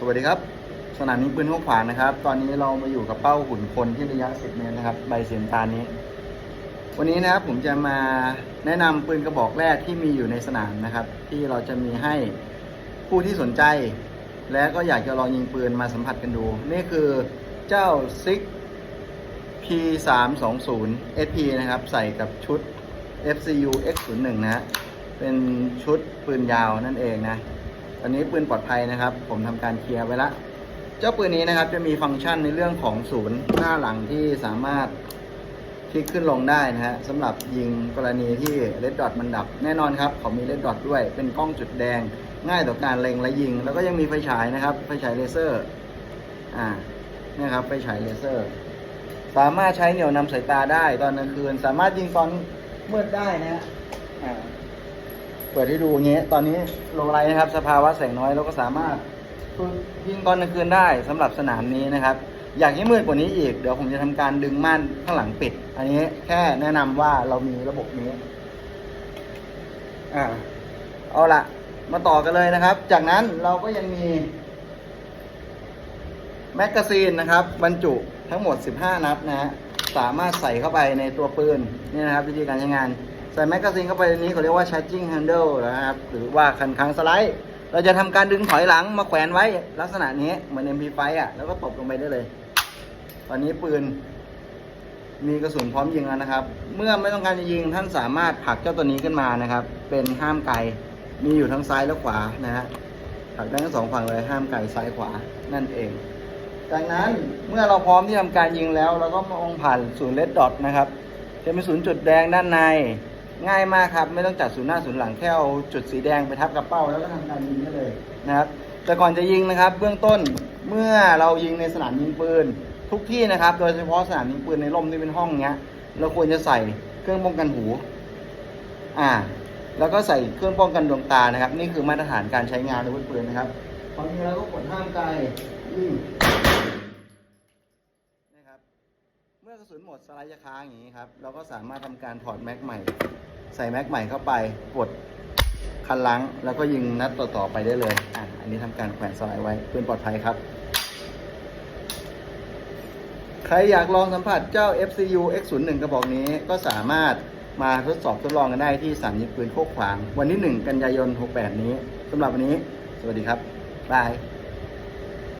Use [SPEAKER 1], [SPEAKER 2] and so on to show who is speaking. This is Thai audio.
[SPEAKER 1] สวัสดีครับ สนามยิงปืนห้วขวางนะครับ ตอนนี้เรามาอยู่กับเป้าหุ่นคนที่ระยะ 10 เมตรนะครับ ใบเสียงตานี้ วันนี้นะครับผมจะมาแนะนำปืนกระบอกแรกที่มีอยู่ในสนามนะครับ ที่เราจะมีให้ผู้ที่สนใจ และก็อยากจะลองยิงปืนมาสัมผัสกันดู นี่คือเจ้า Six P320 SP นะครับ ใส่กับชุด FCU X01 นะฮะเป็นชุดปืนยาวนั่นเองนะ ตอนนี้ปืนปลอดภัยนะครับ ผมทำการเคลียร์ไว้ละเจ้าปืนนี้นะครับจะมีฟังก์ชันในเรื่องของศูนย์หน้าหลังที่สามารถคลิกขึ้นลงได้นะฮะสำหรับยิงกรณีที่เลดดอทมันดับ แน่นอนครับเขามีเลดดอทด้วย เป็นกล้องจุดแดง ง่ายต่อการเล็งและยิง แล้วก็ยังมีไฟฉายนะครับ ไฟฉายเลเซอร์อ่านี่ครับไฟฉายเลเซอร์ สามารถใช้เหนี่ยวนำสายตาได้ตอนกลางคืน สามารถยิงตอนมืดได้นะฮะอ่า เปิดให้ดูอย่างเงี้ยตอนนี้โลไลท์นะครับสภาวะแสงน้อยเราก็สามารถยิงตอนกลางคืนได้สำหรับสนามนี้นะครับ อยากให้มืดกว่านี้อีกเดี๋ยวผมจะทำการดึงม่านข้างหลังปิด อันนี้แค่แนะนำว่าเรามีระบบนี้อ่าเอาละมาต่อกันเลยนะครับ จากนั้นเราก็ยังมีแมกกาซีนนะครับ บรรจุทั้งหมด 15 นัดนะฮะสามารถใส่เข้าไปในตัวปืนนี่นะครับ วิธีการใช้งาน ส่แมกกาซีนเข้าไปในนี้เขาเรียกว่า charging handle นะครับ หรือว่าคันค้างสไลด์ เราจะทำการดึงถอยหลังมาแขวนไว้ลักษณะนี้เหมือน MP5 อะ แล้วก็ตบลงไปได้เลย ตอนนี้ปืน มีกระสุนพร้อมยิงแล้วนะครับ เมื่อไม่ต้องการจะยิงท่านสามารถผลักเจ้าตัวนี้ขึ้นมานะครับ เป็นห้ามไกล มีอยู่ทั้งซ้ายและขวานะฮะผลักได้ทั้งสองฝั่งเลยห้ามไกลซ้ายขวานั่นเองจากนั้นเมื่อเราพร้อมที่ทำการยิงแล้ว เราก็มองผ่านศูนย์เลดดอทนะครับ จะมีศูนย์จุดแดงด้านใน ง่ายมากครับ ไม่ต้องจัดศูนย์หน้าศูนย์หลังแค่เอาจุดสีแดงไปทับกับเป้าแล้วก็ทำการยิงได้เลยนะครับ แต่ก่อนจะยิงนะครับ เบื้องต้นเมื่อเรายิงในสนามยิงปืน ทุกที่นะครับ โดยเฉพาะสนามยิงปืนในร่มที่เป็นห้องเนี้ย เราควรจะใส่เครื่องป้องกันหู อ่า แล้วก็ใส่เครื่องป้องกันดวงตานะครับ นี่คือมาตรฐานการใช้งานอาวุธปืนนะครับบางทีเราก็กดห้ามไกลยิงนะครับเมื่อกระสุนหมดสไลด์จะค้างอย่างนี้ครับ เราก็สามารถทำการถอดแม็กใหม่ ใส่แม็กใหม่เข้าไปกดคันลังแล้วก็ยิงนัดต่อๆไปได้เลยอะอันนี้ทำการแขวนสไลด์ไว้เพื่อปลอดภัยครับ ใครอยากลองสัมผัสเจ้า FCU X01 กระบอกนี้ก็สามารถมาทดสอบทดลองกันได้ที่สนามยิงปืนโคกขวาง วันที่ 1 กันยายน 68 นี้สำหรับวันนี้ สวัสดีครับบาย